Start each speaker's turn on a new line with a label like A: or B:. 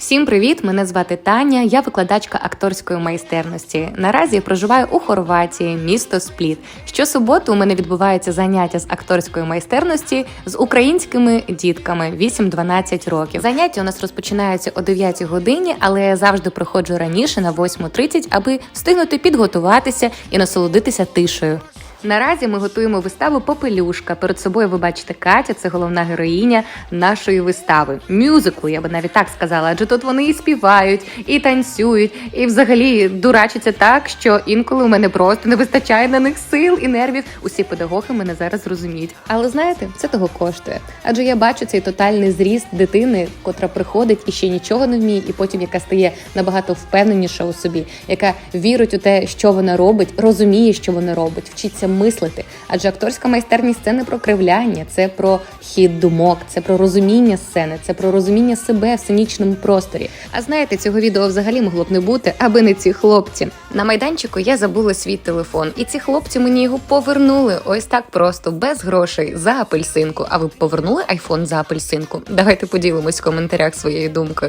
A: Всім привіт! Мене звати Таня. Я викладачка акторської майстерності. Наразі проживаю у Хорватії, місто Спліт. Щосуботу у мене відбуваються заняття з акторської майстерності з українськими дітками 8-12 років. Заняття у нас розпочинаються о 9 годині, але я завжди приходжу раніше на 8.30, аби встигнути підготуватися і насолодитися тишею. Наразі ми готуємо виставу Попелюшка. Перед собою ви бачите Катя, це головна героїня нашої вистави. Мюзиклу, я би навіть так сказала, адже тут вони і співають, і танцюють, і взагалі дурачаться так, що інколи у мене просто не вистачає на них сил і нервів. Усі педагоги мене зараз розуміють. Але знаєте, це того коштує. Адже я бачу цей тотальний зріст дитини, котра приходить і ще нічого не вміє, і потім яка стає набагато впевненіша у собі, яка вірить у те, що вона робить, розуміє, що вона робить, вчиться мислити. Адже акторська майстерність це не про кривляння, це про хід думок, це про розуміння сцени, це про розуміння себе в сценічному просторі. А знаєте, цього відео взагалі могло б не бути, аби не ці хлопці. На майданчику я забула свій телефон, і ці хлопці мені його повернули. Ось так просто, без грошей за апельсинку. А ви повернули айфон за апельсинку? Давайте поділимось в коментарях своєю думкою.